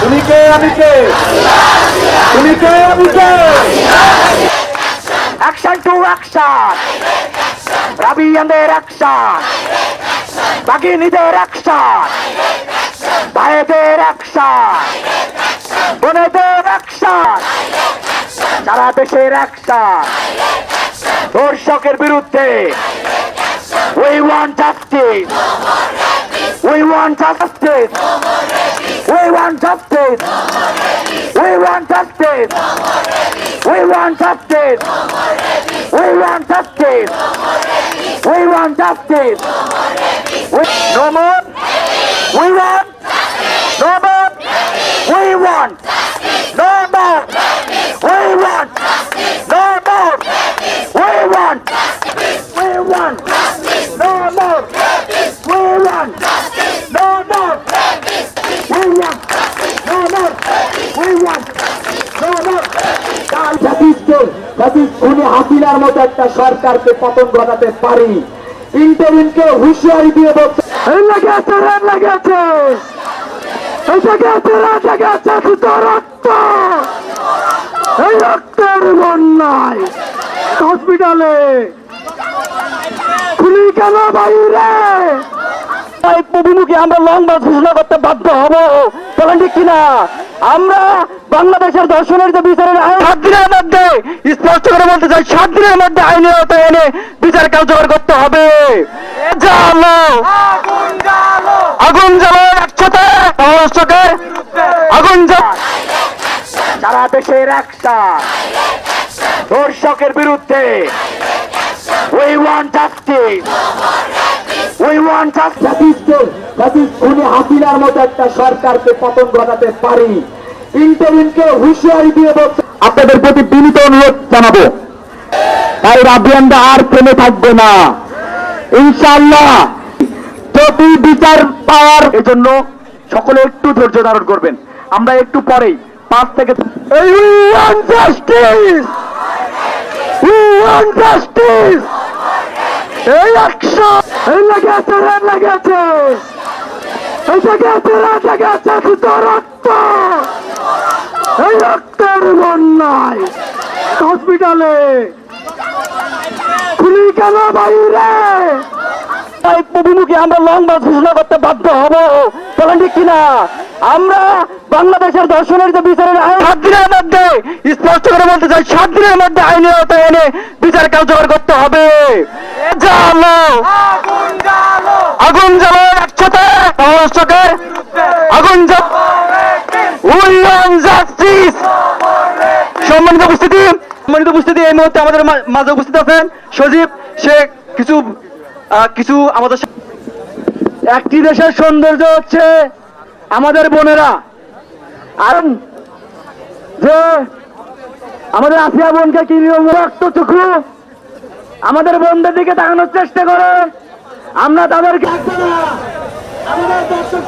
তুমি কে আমি কে? তুমি কে আমি কে? অ্যাকশন টু অ্যাকশন রাবিয়ানদের অ্যাকশন বাগিনীদের অ্যাকশন ভাইদের অ্যাকশন বোনেদের অ্যাকশন সারা দেশের অ্যাকশন দর্শকের বিরুদ্ধে We want justice. No more rapists. We want justice. No more rapists. We want justice. No more rapists. We want justice. No more rapists. We want justice. No more rapists. We want justice. No more rapists. We no more. We want হাসিনার মতো একটা সরকারকে পতন ঘটাতে পারি। ইন্টারিমকে হুঁশিয়ারি দিয়ে বলছে রক্ত। এই রক্তের বন্যায় হসপিটালে খুলি কেন বাইরে? আমরা লং মার্চ ঘোষণা করতে বাধ্য হব। বলেন ঠিক কিনা? আমরা বাংলাদেশের দর্শনের যে বিচারের আইন সাত দিনের মধ্যে স্পষ্ট করে বলতে চাই সাত দিনের মধ্যে আইনের আওতায় এনে বিচার কার্যকর করতে হবে। জালো আগুন জ্বালো একসাথে দর্শকের আগুন সারা দেশের অ্যাকশন দর্শকের বিরুদ্ধে We want justice. We want justice. জাতিকে জাতি খুনি হাসিনার মতো একটা সরকারকে পতন ঘটাতে পারি। ইন্টারিমকে হুঁশিয়ারি দিয়ে বলছে আপনাদের প্রতি বিনীত অনুরোধ জানাব। তাই রাবিয়ানরা আর থেমে থাকবে না। ইনশাআল্লাহ যদি বিচার পাওয়ার এজন্য সকলে একটু ধৈর্য ধারণ করবেন। আমরা একটু পরেই পাঁচ থেকে এই জাস্টিস justice! এই অ্যাকশন এই লেগেছে, রে লেগেছে! এই জায়গাতে রে জায়গাতে শুধু রক্ত! এই রক্তের বন্যায় হসপিটালে। খুলি কেন বাইরে? এই আমরা লং মার্চ ঘোষণা করতে বাধ্য হব। বলেন ঠিক কিনা? আমরা বাংলাদেশের দর্শনের যে বিচারের আইন সাত দিনের মধ্যে স্পষ্ট করে বলতে চাই সাত দিনের মধ্যে আইনের আওতায় এনে বিচার কার্যকর করতে হবে। জালো। আগুন জ্বালো একসাথে আগুন জাস্টিস সম্মানিত উপস্থিতি সম্মানিত উপস্থিতি এই মুহূর্তে আমাদের মাঝে উপস্থিত আছেন সজীব শেখ কিছু কিছু আমাদের একটি দেশের সৌন্দর্য হচ্ছে আমাদের বোনেরা। আর যে আমাদের আসিয়া বোনকে কি রক্ত চোখু আমাদের বোনদের দিকে তাকানোর চেষ্টা করে, আমরা তাদেরকে আমাদের দর্শক